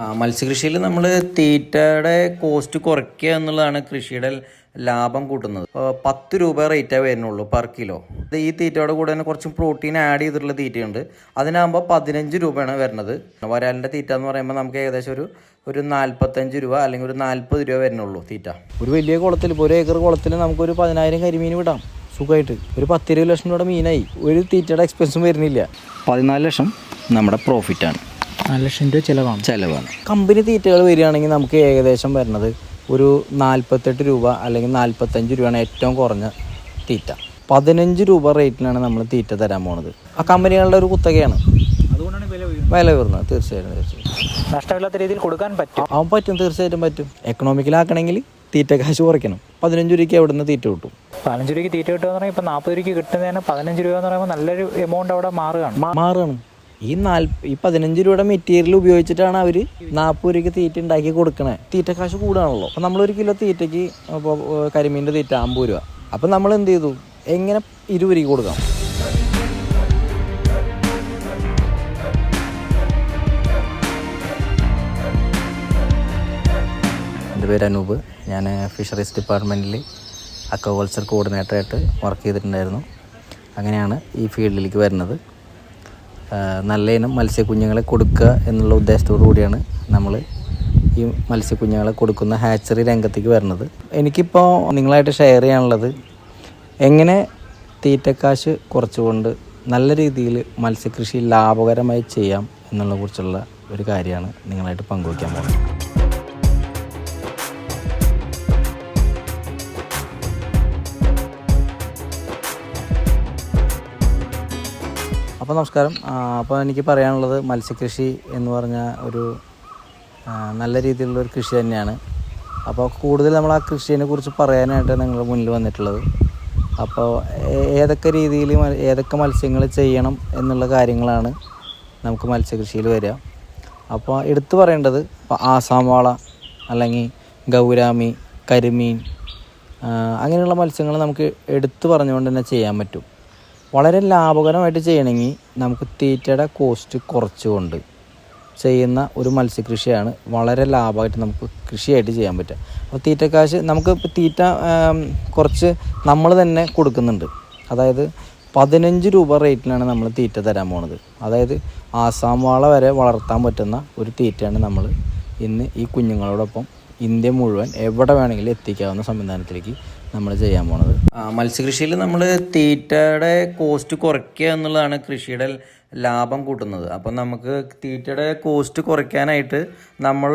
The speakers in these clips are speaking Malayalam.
ആ, മത്സ്യകൃഷിയിൽ നമ്മൾ തീറ്റയുടെ കോസ്റ്റ് കുറയ്ക്കുക എന്നുള്ളതാണ് കൃഷിയുടെ ലാഭം കൂട്ടുന്നത്. ഇപ്പോൾ പത്ത് രൂപ റേറ്റേ വരുന്നുള്ളൂ പെർ കിലോ ഈ തീറ്റയുടെ കൂടെ തന്നെ കുറച്ച് പ്രോട്ടീൻ ആഡ് ചെയ്തിട്ടുള്ള തീറ്റയുണ്ട്. അതിനാകുമ്പോൾ പതിനഞ്ച് രൂപയാണ് വരുന്നത്. വരാലിന്റെ തീറ്റ എന്ന് പറയുമ്പോൾ നമുക്ക് ഏകദേശം ഒരു ഒരു നാൽപ്പത്തഞ്ച് രൂപ അല്ലെങ്കിൽ ഒരു നാൽപ്പത് രൂപ വരുന്നുള്ളൂ തീറ്റ. ഒരു വലിയ കുളത്തിൽ ഇപ്പോൾ ഒരു ഏക്കർ കുളത്തിൽ നമുക്കൊരു പതിനായിരം കരിമീൻ വിടാം. സുഖമായിട്ട് ഒരു പത്തിരുപത് ലക്ഷം രൂപയുടെ മീനായി. ഒരു തീറ്റയുടെ എക്സ്പെൻസും വരുന്നില്ല. പതിനാല് ലക്ഷം നമ്മുടെ പ്രോഫിറ്റാണ് നാല് ലക്ഷം രൂപ ചിലവാണ്. ചിലവാണ്. കമ്പനി തീറ്റകൾ വരികയാണെങ്കിൽ നമുക്ക് ഏകദേശം വരുന്നത് ഒരു നാൽപ്പത്തെട്ട് രൂപ അല്ലെങ്കിൽ നാൽപ്പത്തഞ്ച് രൂപയാണ് ഏറ്റവും കുറഞ്ഞ തീറ്റ. പതിനഞ്ച് രൂപ റേറ്റിലാണ് നമ്മൾ തീറ്റ തരാൻ പോണത്. ആ കമ്പനികളുടെ ഒരു കുത്തകയാണ്. അതുകൊണ്ടാണ് വില ഉയരുന്നത് വില വരുന്നത് തീർച്ചയായിട്ടും തീർച്ചയായിട്ടും. നഷ്ടമില്ലാത്ത രീതിയിൽ കൊടുക്കാൻ പറ്റും. അവൻ പറ്റും തീർച്ചയായിട്ടും പറ്റും. എക്കണോമിക്കലാക്കണമെങ്കിൽ തീറ്റ കാശ് കുറയ്ക്കണം. പതിനഞ്ച് രൂപയ്ക്ക് അവിടെ നിന്ന് തീറ്റ കിട്ടും? പതിനഞ്ച് രൂപയ്ക്ക് തീറ്റ കിട്ടുക എന്ന് പറഞ്ഞാൽ ഇപ്പം നാൽപ്പത് രൂപയ്ക്ക് കിട്ടുന്നതിന് പതിനഞ്ച് രൂപ എന്ന് പറയുമ്പോൾ നല്ലൊരു എമൗണ്ട് അവിടെ മാറുകയാണ്. മാറുകയാണ്. ഈ നാൽ ഈ പതിനഞ്ച് രൂപയുടെ മെറ്റീരിയൽ ഉപയോഗിച്ചിട്ടാണ് അവർ നാൽപ്പത് രൂപയ്ക്ക് തീറ്റ ഉണ്ടാക്കി കൊടുക്കണേ. തീറ്റ കാശ് കൂടാണല്ലോ. അപ്പം നമ്മളൊരു കിലോ തീറ്റയ്ക്ക് ഇപ്പോൾ കരിമീന്റെ തീറ്റ അമ്പത് രൂപ. അപ്പം നമ്മൾ എന്ത് ചെയ്തു? എങ്ങനെ ഇരുപത് രൂപയ്ക്ക് കൊടുക്കാം? എന്റെ പേര് അനൂപ്. ഞാൻ ഫിഷറീസ് ഡിപ്പാർട്ട്മെന്റിൽ അക്വാകൾച്ചർ കോർഡിനേറ്ററായിട്ട് വർക്ക് ചെയ്തിട്ടുണ്ടായിരുന്നു. അങ്ങനെയാണ് ഈ ഫീൽഡിലേക്ക് വരുന്നത്. നല്ല ഇനം മത്സ്യക്കുഞ്ഞുങ്ങളെ കൊടുക്കുക എന്നുള്ള ഉദ്ദേശത്തോടു കൂടിയാണ് നമ്മൾ ഈ മത്സ്യക്കുഞ്ഞുങ്ങളെ കൊടുക്കുന്ന ഹാച്ചറി രംഗത്തേക്ക് വരുന്നത്. എനിക്കിപ്പോൾ നിങ്ങളായിട്ട് ഷെയർ ചെയ്യാനുള്ളത് എങ്ങനെ തീറ്റക്കാശ് കുറച്ചുകൊണ്ട് നല്ല രീതിയിൽ മത്സ്യകൃഷി ലാഭകരമായി ചെയ്യാം എന്നുള്ള കുറിച്ചുള്ള ഒരു കാര്യമാണ് നിങ്ങളായിട്ട് പങ്കുവയ്ക്കാൻ പോകുന്നത്. അപ്പോൾ നമസ്കാരം. അപ്പോൾ എനിക്ക് പറയാനുള്ളത് മത്സ്യകൃഷി എന്ന് പറഞ്ഞ ഒരു നല്ല രീതിയിലുള്ള ഒരു കൃഷി തന്നെയാണ്. അപ്പോൾ കൂടുതൽ നമ്മൾ ആ കൃഷിയെ കുറിച്ച് പറയാനായിട്ട് നിങ്ങളുടെ മുന്നിൽ വന്നിട്ടുള്ളത്. അപ്പോൾ ഏതൊക്കെ രീതിയിൽ ഏതൊക്കെ മത്സ്യങ്ങൾ ചെയ്യണം എന്നുള്ള കാര്യങ്ങളാണ് നമുക്ക് മത്സ്യകൃഷിയിൽ വരിക. അപ്പോൾ എടുത്തു പറയേണ്ടത് ഇപ്പോൾ ആസാം അല്ലെങ്കിൽ ഗൗരാമി കരിമീൻ അങ്ങനെയുള്ള മത്സ്യങ്ങൾ നമുക്ക് എടുത്തു പറഞ്ഞുകൊണ്ട് തന്നെ ചെയ്യാൻ പറ്റും. വളരെ ലാഭകരമായിട്ട് ചെയ്യണമെങ്കിൽ നമുക്ക് തീറ്റയുടെ കോസ്റ്റ് കുറച്ചുകൊണ്ട് ചെയ്യുന്ന ഒരു മത്സ്യകൃഷിയാണ് വളരെ ലാഭമായിട്ട് നമുക്ക് കൃഷിയായിട്ട് ചെയ്യാൻ പറ്റുക. അപ്പോൾ തീറ്റക്കാശ് നമുക്ക് ഇപ്പോൾ തീറ്റ കുറച്ച് നമ്മൾ തന്നെ കൊടുക്കുന്നുണ്ട്. അതായത് പതിനഞ്ച് രൂപ റേറ്റിലാണ് നമ്മൾ തീറ്റ തരാൻ പോണത്. അതായത് ആസാം വാള വരെ വളർത്താൻ പറ്റുന്ന ഒരു തീറ്റയാണ് നമ്മൾ ഇന്ന് ഈ കുഞ്ഞുങ്ങളോടൊപ്പം ഇന്ത്യ മുഴുവൻ എവിടെ വേണമെങ്കിലും എത്തിക്കാവുന്ന സംവിധാനത്തിലേക്ക് നമ്മൾ ചെയ്യാൻ പോണത്. മത്സ്യകൃഷിയിൽ നമ്മൾ തീറ്റയുടെ കോസ്റ്റ് കുറയ്ക്കുക എന്നുള്ളതാണ് കൃഷിയുടെ ലാഭം കൂട്ടുന്നത്. അപ്പം നമുക്ക് തീറ്റയുടെ കോസ്റ്റ് കുറയ്ക്കാനായിട്ട് നമ്മൾ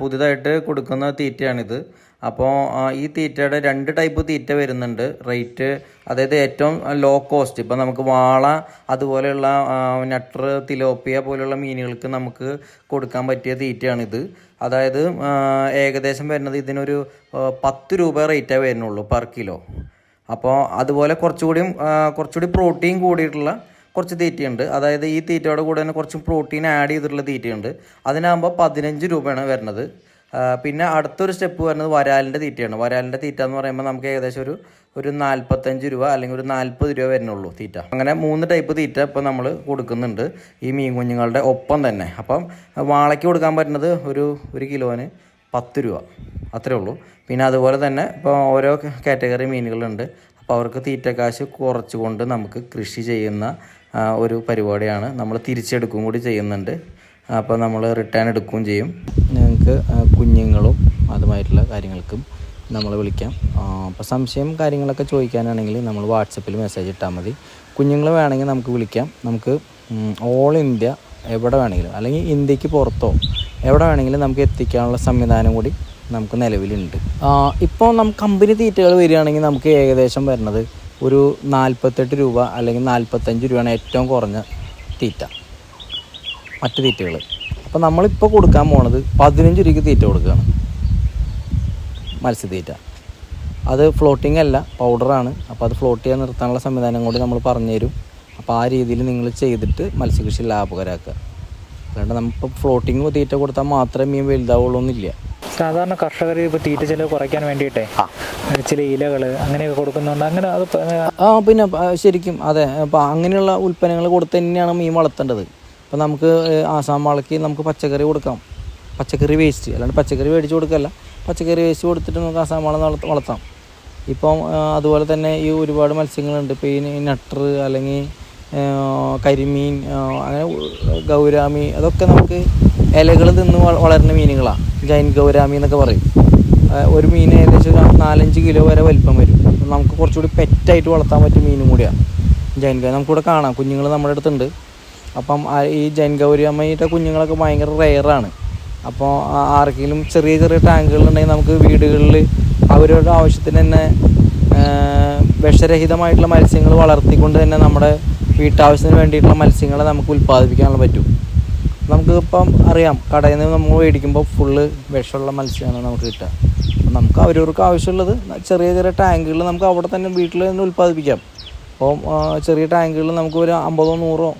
പുതിയതായിട്ട് കൊടുക്കുന്ന തീറ്റയാണിത്. അപ്പോൾ ഈ തീറ്റയുടെ രണ്ട് ടൈപ്പ് തീറ്റ വരുന്നുണ്ട്. റേറ്റ് അതായത് ഏറ്റവും ലോ കോസ്റ്റ് ഇപ്പം നമുക്ക് വാള അതുപോലെയുള്ള നട്ടർ തിലോപ്പിയ പോലെയുള്ള മീനുകൾക്ക് നമുക്ക് കൊടുക്കാൻ പറ്റിയ തീറ്റയാണിത്. അതായത് ഏകദേശം വരുന്നത് ഇതിനൊരു പത്ത് രൂപ റേറ്റേ വരുന്നുള്ളൂ പെർ കിലോ അപ്പോൾ അതുപോലെ കുറച്ചുകൂടിയും കുറച്ചുകൂടി പ്രോട്ടീൻ കൂടിയിട്ടുള്ള കുറച്ച് തീറ്റയുണ്ട്. അതായത് ഈ തീറ്റയുടെ കൂടെ തന്നെ കുറച്ച് പ്രോട്ടീൻ ആഡ് ചെയ്തിട്ടുള്ള തീറ്റയുണ്ട്. അതിനാകുമ്പോൾ പതിനഞ്ച് രൂപയാണ് വരുന്നത്. പിന്നെ അടുത്തൊരു സ്റ്റെപ്പ് വരുന്നത് വരാലിന്റെ തീറ്റയാണ്. വരാലിന്റെ തീറ്റ എന്ന് പറയുമ്പോൾ നമുക്ക് ഏകദേശം ഒരു ഒരു നാൽപ്പത്തഞ്ച് രൂപ അല്ലെങ്കിൽ ഒരു നാൽപ്പത് രൂപ വരുന്നുള്ളൂ തീറ്റ. അങ്ങനെ മൂന്ന് ടൈപ്പ് തീറ്റ ഇപ്പോൾ നമ്മൾ കൊടുക്കുന്നുണ്ട് ഈ മീൻ കുഞ്ഞുങ്ങളുടെ ഒപ്പം തന്നെ. അപ്പം വാളയ്ക്ക് കൊടുക്കാൻ പറ്റുന്നത് ഒരു ഒരു കിലോന് പത്ത് രൂപ. അത്രേ ഉള്ളൂ. പിന്നെ അതുപോലെ തന്നെ ഇപ്പോൾ ഓരോ കാറ്റഗറി മീനുകളുണ്ട്. അപ്പോൾ അവർക്ക് തീറ്റക്കാശ് കുറച്ചുകൊണ്ട് നമുക്ക് കൃഷി ചെയ്യുന്ന ഒരു പരിപാടിയാണ് നമ്മൾ തിരിച്ചെടുക്കും കൂടി ചെയ്യുന്നുണ്ട്. അപ്പോൾ നമ്മൾ റിട്ടേൺ എടുക്കുകയും ചെയ്യും. നിങ്ങൾക്ക് കുഞ്ഞുങ്ങളും അതുമായിട്ടുള്ള കാര്യങ്ങൾക്കും നമ്മൾ വിളിക്കാം. അപ്പോൾ സംശയം കാര്യങ്ങളൊക്കെ ചോദിക്കാനാണെങ്കിൽ നമ്മൾ വാട്സപ്പിൽ മെസ്സേജ് ഇട്ടാൽ മതി. കുഞ്ഞുങ്ങൾ വേണമെങ്കിൽ നമുക്ക് വിളിക്കാം. നമുക്ക് ഓൾ ഇന്ത്യ എവിടെ വേണമെങ്കിലും അല്ലെങ്കിൽ ഇന്ത്യയ്ക്ക് പുറത്തോ എവിടെ വേണമെങ്കിലും നമുക്ക് എത്തിക്കാനുള്ള സംവിധാനം കൂടി നമുക്ക് നിലവിലുണ്ട്. ഇപ്പോൾ നമുക്ക് കമ്പനി തീറ്റകൾ വരികയാണെങ്കിൽ നമുക്ക് ഏകദേശം വരുന്നത് ഒരു നാൽപ്പത്തെട്ട് രൂപ അല്ലെങ്കിൽ നാൽപ്പത്തഞ്ച് രൂപയാണ് ഏറ്റവും കുറഞ്ഞ തീറ്റ. മറ്റ് തീറ്റകൾ അപ്പോൾ നമ്മളിപ്പോൾ കൊടുക്കാൻ പോണത് പതിനഞ്ച് രൂപയ്ക്ക് തീറ്റ കൊടുക്കുകയാണ് മത്സ്യത്തീറ്റ അത് ഫ്ലോട്ടിംഗ് അല്ല പൗഡറാണ് അപ്പോൾ അത് ഫ്ലോട്ട് ചെയ്യാൻ നിർത്താനുള്ള സംവിധാനം കൂടി നമ്മൾ പറഞ്ഞു തരും അപ്പോൾ ആ രീതിയിൽ നിങ്ങൾ ചെയ്തിട്ട് മത്സ്യകൃഷി ലാഭകരമാക്കുക അല്ലാണ്ട് നമ്മളിപ്പോൾ ഫ്ലോട്ടിങ് തീറ്റ കൊടുത്താൽ മാത്രമേ മീൻ വലുതാവുള്ളൂ എന്നില്ല. സാധാരണ കർഷകർ ഇപ്പോൾ തീറ്റ ചിലവ് കുറയ്ക്കാൻ വേണ്ടിയിട്ടേ ചില ഇലകൾ അങ്ങനെയൊക്കെ കൊടുക്കുന്നുണ്ട് അങ്ങനെ അത് ആ പിന്നെ ശരിക്കും അതെ. അപ്പോൾ അങ്ങനെയുള്ള ഉൽപ്പന്നങ്ങൾ കൊടുത്ത് തന്നെയാണ് മീൻ വളർത്തേണ്ടത്. ഇപ്പോൾ നമുക്ക് ആസാം വാളയ്ക്ക് നമുക്ക് പച്ചക്കറി കൊടുക്കാം. പച്ചക്കറി വേസ്റ്റ് അല്ലാണ്ട് പച്ചക്കറി മേടിച്ച് കൊടുക്കല്ല. പച്ചക്കറി വേസ്റ്റ് കൊടുത്തിട്ട് നമുക്ക് ആസാം വളം വളർത്താം. ഇപ്പം അതുപോലെ തന്നെ ഈ ഒരുപാട് മത്സ്യങ്ങളുണ്ട്. ഇപ്പോൾ ഈ നട്ടർ അല്ലെങ്കിൽ കരിമീൻ അങ്ങനെ ഗൗരാമി അതൊക്കെ നമുക്ക് ഇലകൾ തിന്ന് വള- വളരുന്ന മീനുകളാണ് ജൈൻ ഗൗരാമി എന്നൊക്കെ പറയും. ഒരു മീൻ ഏകദേശം ഒരു നാലഞ്ച് കിലോ വരെ വലിപ്പം വരും. നമുക്ക് കുറച്ചുകൂടി പെറ്റായിട്ട് വളർത്താൻ പറ്റിയ മീനും കൂടിയാണ് ജൈൻ ഗൗ നമുക്കിവിടെ കാണാം. കുഞ്ഞുങ്ങൾ നമ്മുടെ അടുത്തുണ്ട്. അപ്പം ഈ ജൈൻ ഗൗരി അമ്മയുടെ കുഞ്ഞുങ്ങളൊക്കെ ഭയങ്കര റെയറാണ് അപ്പോൾ ആർക്കെങ്കിലും ചെറിയ ചെറിയ ടാങ്കുകളുണ്ടെങ്കിൽ നമുക്ക് വീടുകളിൽ അവരുടെ ആവശ്യത്തിന് തന്നെ വിഷരഹിതമായിട്ടുള്ള മത്സ്യങ്ങൾ വളർത്തിക്കൊണ്ട് തന്നെ നമ്മുടെ വീട്ടാവശ്യത്തിന് വേണ്ടിയിട്ടുള്ള മത്സ്യങ്ങളെ നമുക്ക് ഉൽപ്പാദിപ്പിക്കാനുള്ള പറ്റും. നമുക്ക് ഇപ്പം അറിയാം കടയിൽ നിന്ന് നമ്മൾ മേടിക്കുമ്പോൾ ഫുള്ള് വിഷമുള്ള മത്സ്യമാണ് നമുക്ക് കിട്ടുക. നമുക്ക് അവരവർക്ക് ആവശ്യമുള്ളത് ചെറിയ ചെറിയ ടാങ്കുകൾ നമുക്ക് അവിടെ തന്നെ വീട്ടിൽ തന്നെ ഉൽപ്പാദിപ്പിക്കാം. അപ്പം ചെറിയ ടാങ്കുകളിൽ നമുക്ക് ഒരു അമ്പതോ നൂറോ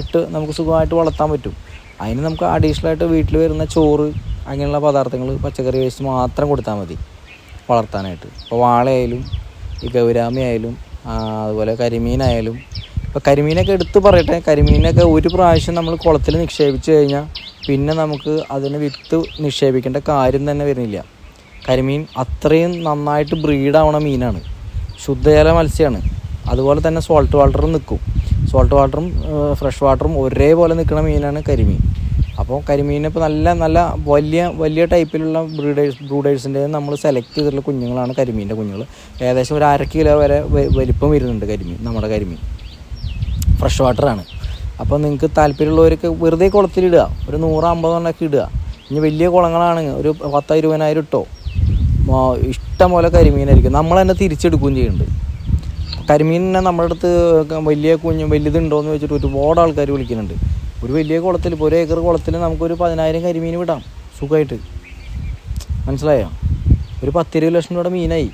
ഇട്ട് നമുക്ക് സുഖമായിട്ട് വളർത്താൻ പറ്റും. അതിന് നമുക്ക് അഡീഷണൽ ആയിട്ട് വീട്ടിൽ വരുന്ന ചോറ് അങ്ങനെയുള്ള പദാർത്ഥങ്ങൾ പച്ചക്കറി വേസ്റ്റ് മാത്രം കൊടുത്താൽ മതി വളർത്താനായിട്ട്. ഇപ്പോൾ വാളയായാലും ഈ ഗൗരാമി ആയാലും ആ, അതുപോലെ കരിമീനായാലും ഇപ്പോൾ കരിമീനൊക്കെ എടുത്ത് പറയട്ടെ. കരിമീനൊക്കെ ഒരു പ്രാവശ്യം നമ്മൾ കുളത്തിൽ നിക്ഷേപിച്ച് കഴിഞ്ഞാൽ പിന്നെ നമുക്ക് അതിന് വിത്ത് നിക്ഷേപിക്കേണ്ട കാര്യം തന്നെ വരുന്നില്ല. കരിമീൻ അത്രയും നന്നായിട്ട് ബ്രീഡാവണ മീനാണ്. ശുദ്ധജല മത്സ്യമാണ് അതുപോലെ തന്നെ സോൾട്ട് വാട്ടറും നിൽക്കും. സോൾട്ട് വാട്ടറും ഫ്രഷ് വാട്ടറും ഒരേപോലെ നിൽക്കുന്ന മീനാണ് കരിമീൻ. അപ്പോൾ കരിമീനെ ഇപ്പോൾ നല്ല നല്ല വലിയ വലിയ ടൈപ്പിലുള്ള ബ്രീഡേഴ്സ് ബ്രൂഡേഴ്സിന്റെ നമ്മൾ സെലക്ട് ചെയ്തിട്ടുള്ള കുഞ്ഞുങ്ങളാണ് കരിമീന്റെ കുഞ്ഞുങ്ങൾ ഏകദേശം ഒരു അര കിലോ വരെ വലിപ്പം വരുന്നുണ്ട് കരിമീൻ നമ്മുടെ കരിമീൻ. ഫ്രഷ് വാട്ടറാണ് അപ്പോൾ നിങ്ങൾക്ക് താല്പര്യമുള്ളവർക്ക് വെറുതെ കുളത്തിലിടുക. ഒരു നൂറ് അമ്പത് എണ്ണൊക്കെ ഇടുക. ഇനി വലിയ കുളങ്ങളാണെങ്കിൽ ഒരു പത്ത് ഇരുപതിനായിരം ഇട്ടോ. ഇഷ്ടം പോലെ കരിമീനായിരിക്കും. നമ്മൾ തന്നെ തിരിച്ചെടുക്കുകയും ചെയ്യുന്നുണ്ട്. കരിമീനിനെ നമ്മുടെ അടുത്ത് വലിയ കുഞ്ഞ് വലുതുണ്ടോ എന്ന് വെച്ചിട്ട് ഒരുപാട് ആൾക്കാർ വിളിക്കുന്നുണ്ട്. ഒരു വലിയ കുളത്തിൽ ഇപ്പോൾ ഒരു ഏക്കർ കുളത്തിൽ നമുക്കൊരു പതിനായിരം കരിമീൻ വിടാം സുഖമായിട്ട് മനസ്സിലായോ? ഒരു പത്തിരുപത് ലക്ഷം രൂപയുടെ മീനായി.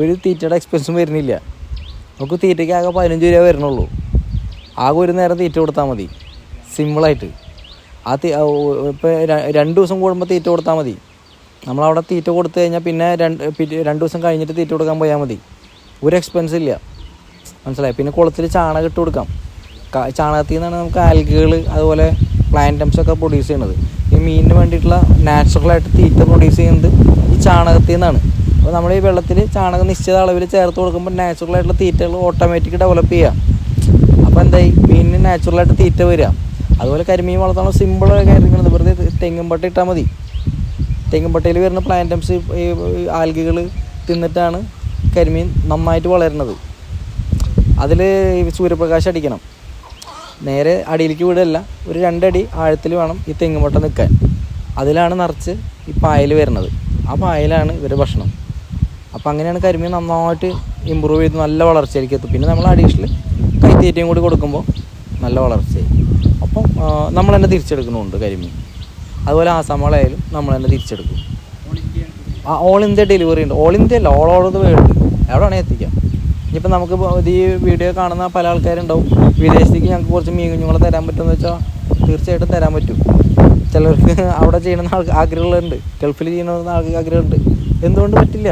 ഒരു തീറ്റയുടെ എക്സ്പെൻസും വരുന്നില്ല. നമുക്ക് തീറ്റയ്ക്ക് ആകെ പതിനഞ്ച് രൂപ വരണുള്ളൂ ആകെ ഒരു നേരം തീറ്റ കൊടുത്താൽ മതി. സിമ്പിളായിട്ട്. ആ തീ ഇപ്പോൾ രണ്ട് ദിവസം കൂടുമ്പോൾ തീറ്റ കൊടുത്താൽ മതി. നമ്മളവിടെ തീറ്റ കൊടുത്തു കഴിഞ്ഞാൽ പിന്നെ രണ്ട് രണ്ട് ദിവസം കഴിഞ്ഞിട്ട് തീറ്റ കൊടുക്കാൻ പോയാൽ മതി. ഒരു എക്സ്പെൻസ് ഇല്ല. മനസ്സിലായി? പിന്നെ കുളത്തിൽ ചാണകം ഇട്ട് കൊടുക്കാം. ചാണകത്തിൽ നിന്നാണ് നമുക്ക് ആൽഗകൾ അതുപോലെ പ്ലാന്റംസ് ഒക്കെ പ്രൊഡ്യൂസ് ചെയ്യുന്നത്. ഈ മീനിന് വേണ്ടിയിട്ടുള്ള നാച്ചുറലായിട്ട് തീറ്റ പ്രൊഡ്യൂസ് ചെയ്യുന്നത് ഈ ചാണകത്തിൽ നിന്നാണ്. അപ്പോൾ നമ്മൾ ഈ വെള്ളത്തിൽ ചാണകം നിശ്ചിത അളവിൽ ചേർത്ത് കൊടുക്കുമ്പോൾ നാച്ചുറലായിട്ടുള്ള തീറ്റകൾ ഓട്ടോമാറ്റിക് ഡെവലപ്പ് ചെയ്യാം. അപ്പോൾ എന്തായി? മീനിന് നാച്ചുറലായിട്ട് തീറ്റ വരിക അതുപോലെ കരിമീൻ വളർത്താനുള്ള സിമ്പിൾ കാര്യങ്ങൾ വെറുതെ തെങ്ങുംപട്ട ഇട്ടാൽ മതി. തെങ്ങുംപട്ടയിൽ വരുന്ന പ്ലാന്റംസ് ഈ ആൽഗകൾ തിന്നിട്ടാണ് കരിമീൻ നന്നായിട്ട് വളരുന്നത്. അതിൽ സൂര്യപ്രകാശം അടിക്കണം. നേരെ അടിയിലേക്ക് വിടുകയല്ല ഒരു രണ്ടടി ആഴത്തിൽ വേണം ഈ തെങ്ങുംപട്ട നിൽക്കാൻ. അതിലാണ് നിറച്ച് ഈ പായൽ വരുന്നത്. ആ പായലാണ് ഇവരുടെ ഭക്ഷണം. അപ്പോൾ അങ്ങനെയാണ് കരിമീൻ നന്നായിട്ട് ഇമ്പ്രൂവ് ചെയ്ത് നല്ല വളർച്ചയിലേക്ക് എത്തും. പിന്നെ നമ്മൾ അഡീഷണൽ കൈത്തീറ്റയും കൂടി കൊടുക്കുമ്പോൾ നല്ല വളർച്ചയായി. അപ്പം നമ്മൾ തന്നെ തിരിച്ചെടുക്കുന്നുണ്ട് കരിമീൻ. അതുപോലെ ആസാമളായാലും നമ്മൾ തന്നെ തിരിച്ചെടുക്കും. ഓൾ ഇന്ത്യ ഡെലിവറി ഉണ്ട്. ഓൾ ഇന്ത്യ അല്ല ഓൾ ഓവർ ദ വേൾഡ് എവിടെ വേണേൽ എത്തിക്കാം ഇനിയിപ്പോൾ നമുക്ക് ഈ വീഡിയോ കാണുന്ന പല ആൾക്കാരുണ്ടാവും. വിദേശത്തേക്ക് ഞങ്ങൾക്ക് കുറച്ച് മീൻ കുഞ്ഞുങ്ങളെ തരാൻ പറ്റുമെന്ന് വെച്ചാൽ തീർച്ചയായിട്ടും തരാൻ പറ്റും. ചിലർക്ക് അവിടെ ചെയ്യണമെന്ന് ആൾക്ക് ആഗ്രഹമുള്ളതുണ്ട് ഗൾഫിൽ ചെയ്യണമെന്ന് ആൾക്ക് ആഗ്രഹമുണ്ട്. എന്തുകൊണ്ട് പറ്റില്ല?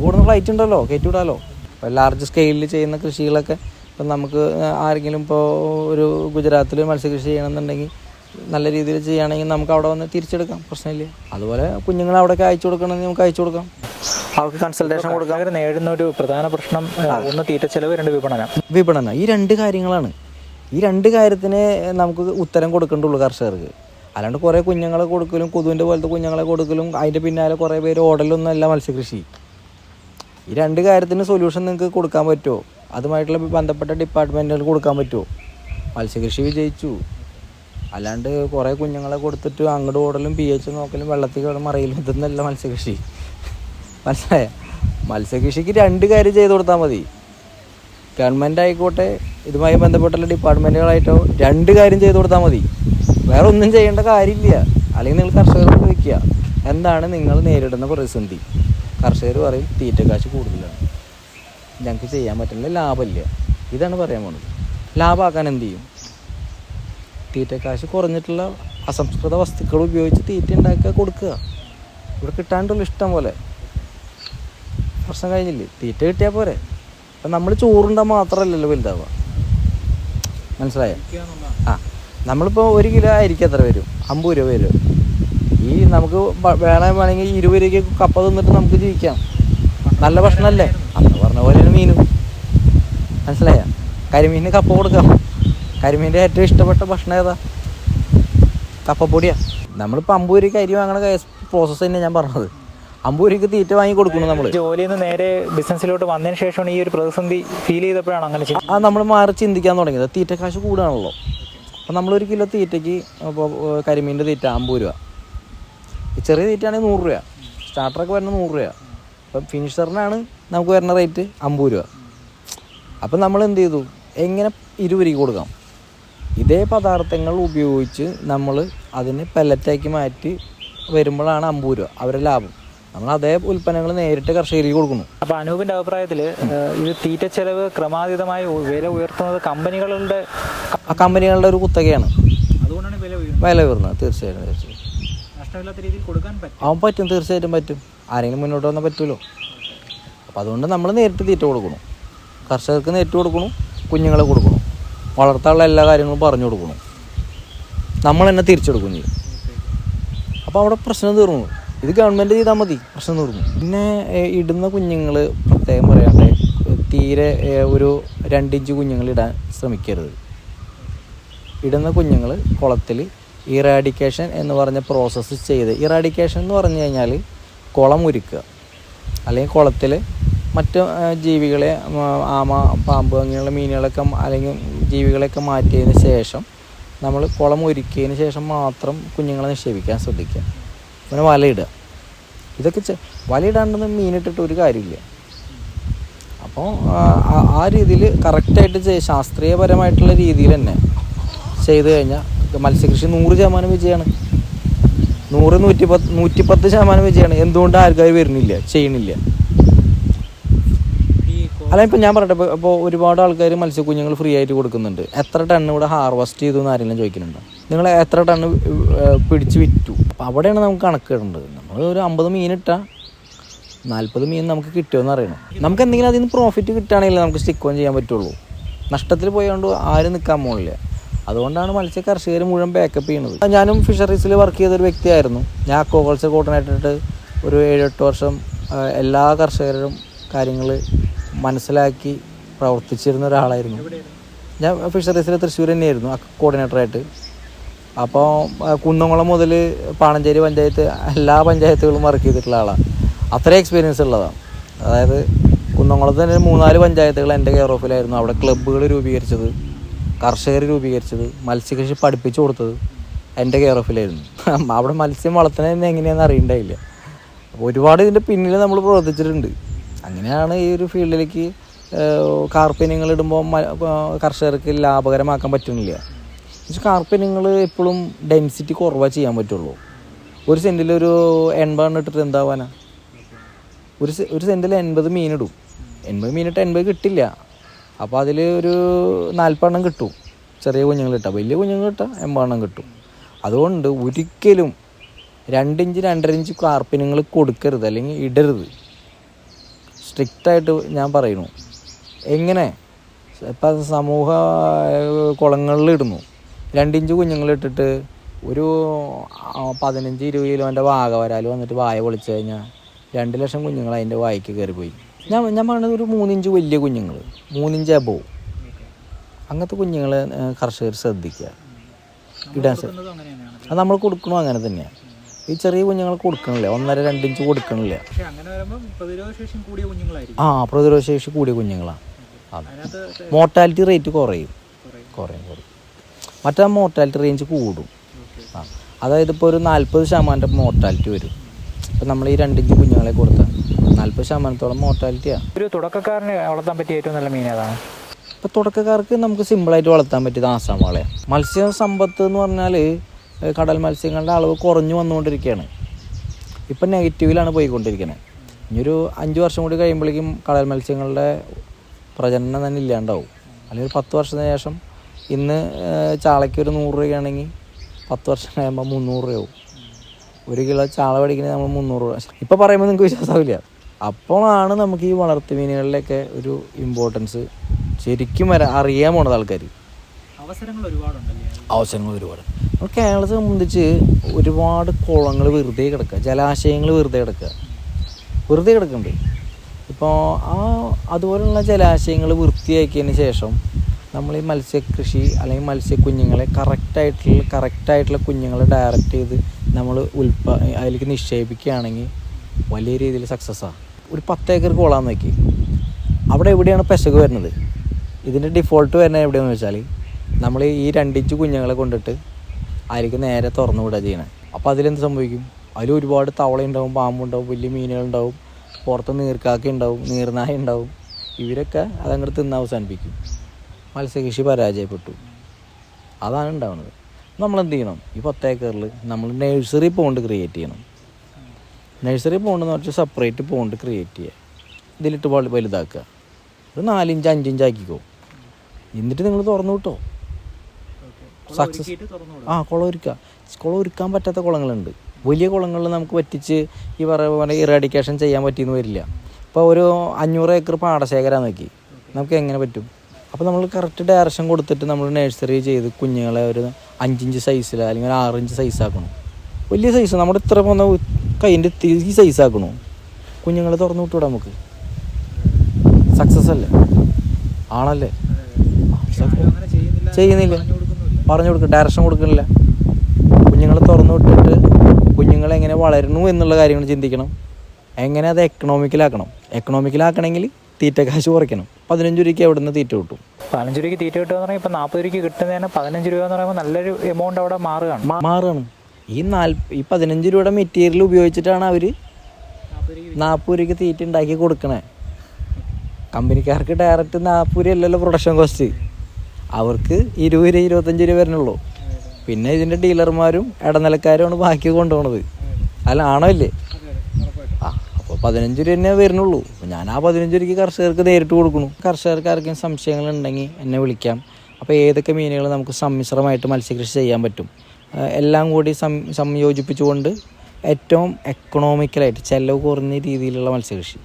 കൂടുന്ന ഫ്ലൈറ്റ് ഉണ്ടല്ലോ കയറ്റി വിടാലോ ഇപ്പോൾ ലാർജ് സ്കെയിലിൽ ചെയ്യുന്ന കൃഷികളൊക്കെ ഇപ്പം നമുക്ക് ആരെങ്കിലും ഇപ്പോൾ ഒരു ഗുജറാത്തിൽ മത്സ്യകൃഷി ചെയ്യണമെന്നുണ്ടെങ്കിൽ നല്ല രീതിയിൽ ചെയ്യുകയാണെങ്കിൽ നമുക്ക് അവിടെ വന്ന് തിരിച്ചെടുക്കാം. പ്രശ്നമില്ല. അതുപോലെ കുഞ്ഞുങ്ങളെ അവിടെ അയച്ചു കൊടുക്കണമെങ്കിൽ നമുക്ക് അയച്ചു കൊടുക്കാം. അവർക്ക് കൺസൾട്ടേഷൻ കൊടുക്കാൻ നേടുന്ന നേരിടുന്ന ഒരു പ്രധാന പ്രശ്നം ഒന്ന് തീറ്റ ചെലവ് രണ്ട് വിപണനം. വിപണനം. ഈ രണ്ട് കാര്യങ്ങളാണ്. ഈ രണ്ട് കാര്യത്തിന് നമുക്ക് ഉത്തരം കൊടുക്കേണ്ടുള്ളൂ കർഷകർക്ക്. അല്ലാണ്ട് കുറേ കുഞ്ഞുങ്ങളെ കൊടുക്കലും കൊതുവിന്റെ പോലത്തെ കുഞ്ഞുങ്ങളെ കൊടുക്കലും അതിന്റെ പിന്നാലെ കുറേ പേര് ഓടലൊന്നും അല്ല മത്സ്യകൃഷി. ഈ രണ്ട് കാര്യത്തിന് സൊല്യൂഷൻ നിങ്ങൾക്ക് കൊടുക്കാൻ പറ്റുമോ? അതുമായിട്ടുള്ള ബന്ധപ്പെട്ട ഡിപ്പാർട്ട്മെന്റുകൾ കൊടുക്കാൻ പറ്റുമോ? മത്സ്യകൃഷി വിജയിച്ചു. അല്ലാണ്ട് കുറേ കുഞ്ഞുങ്ങളെ കൊടുത്തിട്ട് അങ്ങോട്ട് ഓടലും പി എച്ച് നോക്കലും വെള്ളത്തിൽ കിടന്ന് മറിയലും ഇതൊന്നല്ല മത്സ്യകൃഷി. മനസ്സിലായ? മത്സ്യകൃഷിക്ക് രണ്ട് കാര്യം ചെയ്തു കൊടുത്താൽ മതി. ഗവൺമെന്റ് ആയിക്കോട്ടെ ഇതുമായി ബന്ധപ്പെട്ടുള്ള ഡിപ്പാർട്ട്മെന്റുകളായിട്ടോ രണ്ട് കാര്യം ചെയ്തു കൊടുത്താൽ മതി. വേറെ ഒന്നും ചെയ്യേണ്ട കാര്യമില്ല. അല്ലെങ്കിൽ നിങ്ങൾ കർഷകരോട് ചോദിക്കുക എന്താണ് നിങ്ങൾ നേരിടുന്ന പ്രതിസന്ധി? കർഷകർ പറയും തീറ്റ കാശ് കൂടുതലാണ്. ഞങ്ങൾക്ക് ചെയ്യാൻ പറ്റുന്നില്ല ലാഭമില്ല. ഇതാണ് പറയാൻ പോണത്. ലാഭമാക്കാൻ എന്ത് ചെയ്യും? തീറ്റ കാശ് കുറഞ്ഞിട്ടുള്ള അസംസ്കൃത വസ്തുക്കൾ ഉപയോഗിച്ച് തീറ്റ ഉണ്ടാക്കുക കൊടുക്കുക. ഇവിടെ കിട്ടാണ്ടുള്ള ഇഷ്ടം പോലെ. പ്രശ്നം കഴിഞ്ഞില്ലേ? തീറ്റ കിട്ടിയാൽ പോരെ. അപ്പം നമ്മൾ ചോറുണ്ടാൽ മാത്രമല്ലല്ലോ വലുതാവുക. മനസ്സിലായോ? ആ നമ്മളിപ്പോൾ ഒരു കിലോ ആയിരിക്കും എത്ര വരും? അമ്പത് രൂപ വരും. ഈ നമുക്ക് വേണേ വേണമെങ്കിൽ ഇരുപത് രൂപയ്ക്ക് കപ്പ തിന്നിട്ട് നമുക്ക് ജീവിക്കാം. നല്ല ഭക്ഷണമല്ലേ അന്ന് പറഞ്ഞ പോലെയാണ് മീനും. മനസ്സിലായ? കരിമീനിന് കപ്പ കൊടുക്കാം. കരിമീന്റെ ഏറ്റവും ഇഷ്ടപ്പെട്ട ഭക്ഷണം ഏതാ? കപ്പപ്പൊടിയാ. നമ്മളിപ്പോൾ അമ്പത് രൂപയ്ക്ക് അരി വാങ്ങണ പ്രോസസ്സ് തന്നെ ഞാൻ പറഞ്ഞത്. അമ്പൂരിക്ക് തീറ്റ വാങ്ങി കൊടുക്കുന്നു നമ്മൾ ജോലിയിൽ നിന്ന് നേരെ ബിസിനസ്സിലോട്ട് വന്നതിന് ശേഷമാണ് ഈ ഒരു പ്രതിസന്ധി ഫീൽ ചെയ്തപ്പോഴാണ് അങ്ങനെ ആ നമ്മൾ മാറി ചിന്തിക്കാൻ തുടങ്ങിയത്. തീറ്റ കാശ് കൂടുകയാണല്ലോ അപ്പോൾ നമ്മളൊരു കിലോ തീറ്റയ്ക്ക് ഇപ്പോൾ കരിമീന്റെ തീറ്റ അമ്പത് രൂപ. ചെറിയ തീറ്റയാണെങ്കിൽ നൂറ് രൂപ. സ്റ്റാർട്ടറൊക്കെ വരുന്നത് നൂറ് രൂപ. അപ്പം ഫിനിഷറിനാണ് നമുക്ക് വരുന്ന റേറ്റ് അമ്പത് രൂപ. അപ്പം നമ്മൾ എന്ത് ചെയ്തു? എങ്ങനെ ഇരുപരിക്ക് കൊടുക്കാം? ഇതേ പദാർത്ഥങ്ങൾ ഉപയോഗിച്ച് നമ്മൾ അതിനെ പെല്ലറ്റാക്കി മാറ്റി വരുമ്പോഴാണ് അമ്പത് രൂപ അവരുടെ ലാഭം. നമ്മൾ അതേ ഉൽപ്പന്നങ്ങൾ നേരിട്ട് കർഷകരിക്ക് കൊടുക്കുന്നു. അപ്പോൾ അനൂപിന്റെ അഭിപ്രായത്തിൽ ഇത് തീറ്റ ചെലവ് ക്രമാതീതമായി വില ഉയർത്തുന്നത് കമ്പനികളുടെ ആ കമ്പനികളുടെ ഒരു കുത്തകയാണ്. അതുകൊണ്ടാണ് വില ഉയർന്നത്. വില ഉയർന്നത്. തീർച്ചയായിട്ടും തീർച്ചയായും നഷ്ടമില്ലാത്ത രീതിയിൽ കൊടുക്കാൻ പറ്റും. അവൻ പറ്റും തീർച്ചയായിട്ടും പറ്റും. ആരെങ്കിലും മുന്നോട്ട് വന്നാൽ പറ്റുമല്ലോ അപ്പോൾ അതുകൊണ്ട് നമ്മൾ നേരിട്ട് തീറ്റ കൊടുക്കണം കർഷകർക്ക് നേരിട്ട് കൊടുക്കണം കുഞ്ഞുങ്ങളെ കൊടുക്കണം വളർത്താനുള്ള എല്ലാ കാര്യങ്ങളും പറഞ്ഞു കൊടുക്കണം. നമ്മൾ തന്നെ തിരിച്ചെടുക്കുന്നു കൊടുക്കും ചെയ്യും. അപ്പോൾ അവിടെ പ്രശ്നം തീർന്നു. ഇത് ഗവൺമെന്റ് ചെയ്താൽ മതി. പ്രശ്നം തീർന്നു. പിന്നെ ഇടുന്ന കുഞ്ഞുങ്ങൾ പ്രത്യേകം പറയാണ്ട് തീരെ ഒരു രണ്ടിഞ്ച് കുഞ്ഞുങ്ങൾ ഇടാൻ ശ്രമിക്കരുത്. ഇടുന്ന കുഞ്ഞുങ്ങൾ കുളത്തിൽ ഇറാഡിക്കേഷൻ എന്ന് പറഞ്ഞ പ്രോസസ്സ് ചെയ്ത് ഇറാഡിക്കേഷൻ എന്ന് പറഞ്ഞു കഴിഞ്ഞാൽ കുളം ഒരുക്കുക. അല്ലെങ്കിൽ കുളത്തിൽ മറ്റ് ജീവികളെ ആമ പാമ്പ് അങ്ങനെയുള്ള മീനുകളൊക്കെ അല്ലെങ്കിൽ ജീവികളെയൊക്കെ മാറ്റിയതിന് ശേഷം നമ്മൾ കുളം ഒരുക്കിയതിന് ശേഷം മാത്രം കുഞ്ഞുങ്ങളെ നിക്ഷേപിക്കാൻ ശ്രദ്ധിക്കുക. പിന്നെ വലയിടുക. ഇതൊക്കെ വലയിടാണ്ടെന്ന് മീനിട്ടിട്ട് ഒരു കാര്യമില്ല. അപ്പോൾ ആ രീതിയിൽ കറക്റ്റായിട്ട് ശാസ്ത്രീയപരമായിട്ടുള്ള രീതിയിൽ തന്നെ ചെയ്തു കഴിഞ്ഞാൽ മത്സ്യകൃഷി നൂറ് ശതമാനം വിജയമാണ്. നൂറ് നൂറ്റി പത്ത് നൂറ്റിപ്പത്ത് ശതമാനം വിജയമാണ്. എന്തുകൊണ്ട് ആൾക്കാർ വരുന്നില്ല? ചെയ്യണില്ല അല്ല ഇപ്പം ഞാൻ പറയട്ടെ ഇപ്പോൾ ഇപ്പോൾ ഒരുപാട് ആൾക്കാർ മത്സ്യക്കുഞ്ഞുങ്ങൾ ഫ്രീ ആയിട്ട് കൊടുക്കുന്നുണ്ട്. എത്ര ടണ്ണ് ഇവിടെ ഹാർവസ്റ്റ് ചെയ്തു എന്ന് ആരെങ്കിലും ചോദിക്കുന്നുണ്ടോ? നിങ്ങൾ എത്ര ടണ്ണ് പിടിച്ച് വിറ്റു? അപ്പം അവിടെയാണ് നമുക്ക് കണക്കിടേണ്ടത് നമ്മൾ ഒരു അമ്പത് മീൻ ഇട്ടാൽ നാൽപ്പത് മീൻ നമുക്ക് കിട്ടുമെന്ന് അറിയണം. നമുക്ക് എന്തെങ്കിലും അതിൽ നിന്ന് പ്രോഫിറ്റ് കിട്ടുകയാണെങ്കിൽ നമുക്ക് സ്റ്റിക്ക് ഓൺ ചെയ്യാൻ പറ്റുള്ളൂ. നഷ്ടത്തിൽ പോയതുകൊണ്ട് ആരും നിൽക്കാൻ പോകില്ല അതുകൊണ്ടാണ് മത്സ്യ കർഷകർ മുഴുവൻ ബാക്കപ്പ് ചെയ്യുന്നത്. ഞാനും ഫിഷറീസിൽ വർക്ക് ചെയ്തൊരു വ്യക്തിയായിരുന്നു. ഞാൻ അക്വാകൾച്ചർ കോർഡിനേറ്ററായിട്ട് ഒരു ഏഴെട്ട് വർഷം എല്ലാ കർഷകരും കാര്യങ്ങൾ മനസ്സിലാക്കി പ്രവർത്തിച്ചിരുന്ന ഒരാളായിരുന്നു. ഞാൻ ഫിഷറീസിലെ തൃശ്ശൂർ തന്നെയായിരുന്നു കോർഡിനേറ്ററായിട്ട് അപ്പോൾ കുന്നംകുളം മുതൽ പാണഞ്ചേരി പഞ്ചായത്ത് എല്ലാ പഞ്ചായത്തുകളും വർക്ക് ചെയ്തിട്ടുള്ള ആളാണ് അത്രയും എക്സ്പീരിയൻസ് ഉള്ളതാണ് അതായത് കുന്നംകുളത്ത് തന്നെ മൂന്നാൽ പഞ്ചായത്തുകൾ എന്റെ കെയർ ഓഫിലായിരുന്നു അവിടെ ക്ലബ്ബുകൾ രൂപീകരിച്ചത് കർഷകർ രൂപീകരിച്ചത് മത്സ്യകൃഷി പഠിപ്പിച്ചു കൊടുത്തത് എന്റെ കെയർ ഓഫിലായിരുന്നു അവിടെ മത്സ്യം വളർത്തുന്നത് എങ്ങനെയാണെന്ന് അറിയണ്ടായില്ല. ഒരുപാട് ഇതിന്റെ പിന്നിൽ നമ്മൾ പ്രവർത്തിച്ചിട്ടുണ്ട്. അങ്ങനെയാണ് ഈ ഒരു ഫീൽഡിലേക്ക് കാർപ്പിനങ്ങൾ ഇടുമ്പോൾ കർഷകർക്ക് ലാഭകരമാക്കാൻ പറ്റുന്നില്ല പക്ഷെ കാർപ്പിനങ്ങൾ എപ്പോഴും ഡെൻസിറ്റി കുറവാ ചെയ്യാൻ പറ്റുള്ളൂ. ഒരു സെന്റിൽ ഒരു എൺപതെണ്ണം ഇട്ടിട്ട് എന്താവാനാ ഒരു ഒരു സെന്റിൽ എൺപത് മീനിടും എൺപത് മീനിട്ട് എൺപത് കിട്ടില്ല. അപ്പോൾ അതിൽ ഒരു നാൽപ്പതെണ്ണം കിട്ടും. ചെറിയ കുഞ്ഞുങ്ങൾ കിട്ടുക വലിയ കുഞ്ഞുങ്ങൾ ഇട്ടാൽ എൺപതെണ്ണം കിട്ടും. അതുകൊണ്ട് ഒരിക്കലും രണ്ടിഞ്ച് രണ്ടര ഇഞ്ച് കാർപ്പിനങ്ങൾ കൊടുക്കരുത്. അല്ലെങ്കിൽ ഇടരുത്. സ്ട്രിക്റ്റായിട്ട് ഞാൻ പറയുന്നു. എങ്ങനെ? ഇപ്പം സമൂഹ കുളങ്ങളിലിടുന്നു രണ്ടിഞ്ച് കുഞ്ഞുങ്ങളിട്ടിട്ട് ഒരു പതിനഞ്ച് ഇരുപത് കിലോന്റെ വാഗ വരാൽ വന്നിട്ട് വായ പൊളിച്ചു കഴിഞ്ഞാൽ രണ്ട് ലക്ഷം കുഞ്ഞുങ്ങൾ അതിന്റെ വായിക്ക് കയറിപ്പോയി. ഞാൻ ഞാൻ പറയുന്നത് ഒരു മൂന്നിഞ്ച് വലിയ കുഞ്ഞുങ്ങൾ മൂന്നിഞ്ച് അബോ അങ്ങനത്തെ കുഞ്ഞുങ്ങൾ കർഷകർ ശ്രദ്ധിക്കുക. ഇടാൻ അത് നമ്മൾ കൊടുക്കണോ? അങ്ങനെ തന്നെയാണ് ഈ ചെറിയ കുഞ്ഞുങ്ങൾക്ക് കൊടുക്കണില്ല. ഒന്നര കൊടുക്കണില്ല. ശേഷി കൂടിയ കുഞ്ഞുങ്ങളായിരിക്കും. ആ പ്രതിരോധ ശേഷി കൂടിയ കുഞ്ഞുങ്ങളാണ് അതെ. മോർട്ടാലിറ്റി റേറ്റ് കുറയും. കുറയും. കുറയും മറ്റേ മോർട്ടാലിറ്റി റേഞ്ച് കൂടും. ആ. അതായത് ഇപ്പോൾ ഒരു നാൽപ്പത് ശതമാനത്തെ മോർട്ടാലിറ്റി വരും. ഇപ്പം നമ്മൾ ഈ രണ്ടിഞ്ച് കുഞ്ഞുങ്ങളെ കൊടുത്താൽ നാൽപ്പത് ശതമാനത്തോളം മോർട്ടാലിറ്റിയാണ് ഒരു തുടക്കക്കാരന് വളർത്താൻ പറ്റിയ ഏറ്റവും നല്ല മീൻ ഏതാണ്? ഇപ്പോൾ തുടക്കക്കാർക്ക് നമുക്ക് സിമ്പിളായിട്ട് വളർത്താൻ പറ്റിയത് ആസാം വാളയാണ് മത്സ്യ സമ്പത്ത് എന്ന് പറഞ്ഞാൽ കടൽ മത്സ്യങ്ങളുടെ അളവ് കുറഞ്ഞു വന്നുകൊണ്ടിരിക്കുകയാണ്. ഇപ്പം നെഗറ്റീവിലാണ് പോയിക്കൊണ്ടിരിക്കുന്നത് ഇനിയൊരു അഞ്ച് വർഷം കൂടി കഴിയുമ്പോഴേക്കും കടൽ മത്സ്യങ്ങളുടെ പ്രജനനം തന്നെ ഇല്ലാണ്ടാവും. അല്ലെങ്കിൽ പത്ത് വർഷത്തിന് ശേഷം ഇന്ന് ചാളയ്ക്ക് ഒരു നൂറ് രൂപയാണെങ്കിൽ പത്ത് വർഷം കഴിയുമ്പോൾ മുന്നൂറ് രൂപയാവും. ഒരു കിലോ ചാള മേടിക്കണേ നമ്മൾ മുന്നൂറ് രൂപ. ഇപ്പോൾ പറയുമ്പോൾ നിങ്ങൾക്ക് വിശ്വാസമാവില്ല അപ്പോഴാണ് നമുക്ക് ഈ വളർത്തു മീനുകളിലൊക്കെ ഒരു ഇമ്പോർട്ടൻസ് ശരിക്കും അറിയാൻ പോണത് ആൾക്കാർ അവസരങ്ങൾ ഒരുപാടുണ്ടല്ലേ? അവസരങ്ങൾ ഒരുപാട് നമ്മൾ കേരളത്തെ സംബന്ധിച്ച് ഒരുപാട് കുളങ്ങൾ വെറുതെ കിടക്കുക. ജലാശയങ്ങൾ വെറുതെ കിടക്കുക. വെറുതെ കിടക്കുന്നുണ്ട് ഇപ്പോൾ ആ അതുപോലുള്ള ജലാശയങ്ങൾ വൃത്തിയാക്കിയതിന് ശേഷം നമ്മൾ ഈ മത്സ്യകൃഷി അല്ലെങ്കിൽ മത്സ്യക്കുഞ്ഞുങ്ങളെ കറക്റ്റായിട്ടുള്ള കറക്റ്റായിട്ടുള്ള കുഞ്ഞുങ്ങളെ ഡയറക്റ്റ് ചെയ്ത് നമ്മൾ ഉൽപ്പ അതിലേക്ക് നിക്ഷേപിക്കുകയാണെങ്കിൽ വലിയ രീതിയിൽ സക്സസ്സാണ് ഒരു പത്ത് ഏക്കർ നോക്കി. അവിടെ എവിടെയാണ് പെശക് വരുന്നത്? ഇതിന്റെ ഡിഫോൾട്ട് വരുന്നത് എവിടെയെന്ന് വെച്ചാൽ നമ്മൾ ഈ രണ്ടിഞ്ച് കുഞ്ഞുങ്ങളെ കൊണ്ടിട്ട് അതിലേക്ക് നേരെ തുറന്നു വിടുക ചെയ്യണേ. അപ്പോൾ അതിലെന്ത് സംഭവിക്കും? അതിൽ ഒരുപാട് തവള ഉണ്ടാവും പാമ്പുണ്ടാവും വലിയ മീനുകളുണ്ടാവും പുറത്ത് നീർക്കാക്ക ഉണ്ടാവും നീർനായ ഉണ്ടാവും. ഇവരൊക്കെ അതങ്ങോട്ട് തിന്ന് അവസാനിപ്പിക്കും. മത്സ്യകൃഷി പരാജയപ്പെട്ടു. അതാണ് ഉണ്ടാവുന്നത്. നമ്മൾ എന്ത് ചെയ്യണം? ഈ പത്ത് ഏക്കറിൽ നമ്മൾ നഴ്സറി പോണ്ട് ക്രിയേറ്റ് ചെയ്യണം. നഴ്സറി പോണ്ട് എന്ന് പറഞ്ഞാൽ സെപ്പറേറ്റ് പോണ്ട് ക്രിയേറ്റ് ചെയ്യുക. ഇതിലിട്ട് വലു- വലുതാക്കുക. ഒരു നാലിഞ്ച് അഞ്ചിഞ്ച് ആക്കിക്കോ. എന്നിട്ട് നിങ്ങൾ തുറന്നു വിട്ടോ. സക്സസ് ആ കുളം ഒരുക്കുക. കുളം ഒരുക്കാൻ പറ്റാത്ത കുളങ്ങളുണ്ട്. വലിയ കുളങ്ങളിൽ നമുക്ക് പറ്റിച്ച് ഈ പറയുന്ന പോലെ ഇറാഡിക്കേഷൻ ചെയ്യാൻ പറ്റിയെന്ന് വരില്ല. ഇപ്പോൾ ഒരു അഞ്ഞൂറ് ഏക്കർ പാടശേഖരം നോക്കി. നമുക്ക് എങ്ങനെ പറ്റും? അപ്പോൾ നമ്മൾ കറക്റ്റ് ഡയറക്ഷൻ കൊടുത്തിട്ട് നമ്മൾ നഴ്സറി ചെയ്ത് കുഞ്ഞുങ്ങളെ ഒരു അഞ്ചിഞ്ച് സൈസിൽ അല്ലെങ്കിൽ ഒരു ആറിഞ്ച് സൈസ് ആക്കണം. വലിയ സൈസ് നമ്മുടെ ഇത്ര പോകുന്ന കൈന്റെ ഈ സൈസ് ആക്കണോ. കുഞ്ഞുങ്ങളെ തുറന്നു വിട്ടൂടെ നമുക്ക്. സക്സസ് അല്ലേ? ആണല്ലേ? ചെയ്യുന്നില്ല പറഞ്ഞു കൊടുക്കുക ഡയറക്ഷൻ കൊടുക്കണില്ല. കുഞ്ഞുങ്ങളെ തുറന്നു വിട്ടിട്ട് കുഞ്ഞുങ്ങൾ എങ്ങനെ വളരണു എന്നുള്ള കാര്യങ്ങൾ ചിന്തിക്കണം. എങ്ങനെ അത് എക്കണോമിക്കലാക്കണം എക്കണോമിക്കലാക്കണമെങ്കിൽ തീറ്റ കാശ് കുറയ്ക്കണം. പതിനഞ്ച് രൂപയ്ക്ക് എവിടെ നിന്ന് തീറ്റ കിട്ടും? പതിനഞ്ച് രൂപയ്ക്ക് തീറ്റ കിട്ടുക എന്ന് പറഞ്ഞാൽ ഇപ്പം നാൽപ്പത് രൂപയ്ക്ക് കിട്ടുന്നതിന് പതിനഞ്ച് രൂപ എന്ന് പറയുമ്പോൾ നല്ലൊരു എമൗണ്ട് അവിടെ മാറുകയാണ്. മാറുകയാണ് ഈ നാൽപ്പ ഈ പതിനഞ്ച് രൂപയുടെ മെറ്റീരിയൽ ഉപയോഗിച്ചിട്ടാണ് അവർ നാൽപ്പത് രൂപയ്ക്ക് തീറ്റ ഉണ്ടാക്കി കൊടുക്കണേ. കമ്പനിക്കാർക്ക് ഡയറക്റ്റ് നാൽപ്പത് രൂപ അല്ലല്ലോ പ്രൊഡക്ഷൻ കോസ്റ്റ് അവർക്ക് ഇരുപത് രൂപ ഇരുപത്തഞ്ച് രൂപ വരുന്നുള്ളൂ. പിന്നെ ഇതിന്റെ ഡീലർമാരും ഇടനിലക്കാരുമാണ് ബാക്കി കൊണ്ടുപോണത്. അല്ല ആണോ ഇല്ലേ ആ അപ്പോൾ പതിനഞ്ച് രൂപ തന്നെ വരുന്നുള്ളൂ. ഞാൻ ആ പതിനഞ്ച് രൂപയ്ക്ക് കർഷകർക്ക് നേരിട്ട് കൊടുക്കണു കർഷകർക്ക് സംശയങ്ങൾ സംശയങ്ങളുണ്ടെങ്കിൽ എന്നെ വിളിക്കാം. അപ്പോൾ ഏതൊക്കെ മീനുകൾ നമുക്ക് സമ്മിശ്രമായിട്ട് മത്സ്യകൃഷി ചെയ്യാൻ പറ്റും? എല്ലാം കൂടി സം സംയോജിപ്പിച്ചുകൊണ്ട് ഏറ്റവും എക്കണോമിക്കലായിട്ട് ചെലവ് കുറഞ്ഞ രീതിയിലുള്ള മത്സ്യകൃഷി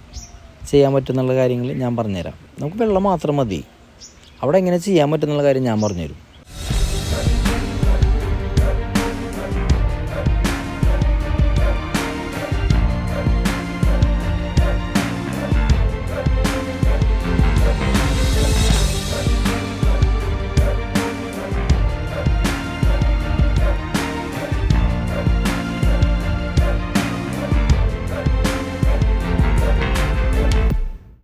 ചെയ്യാൻ പറ്റുന്നുള്ള കാര്യങ്ങൾ ഞാൻ പറഞ്ഞുതരാം. നമുക്ക് വെള്ളം മാത്രം മതി. അവിടെ എങ്ങനെ ചെയ്യാൻ പറ്റുന്നുള്ള കാര്യം ഞാൻ പറഞ്ഞുതരും.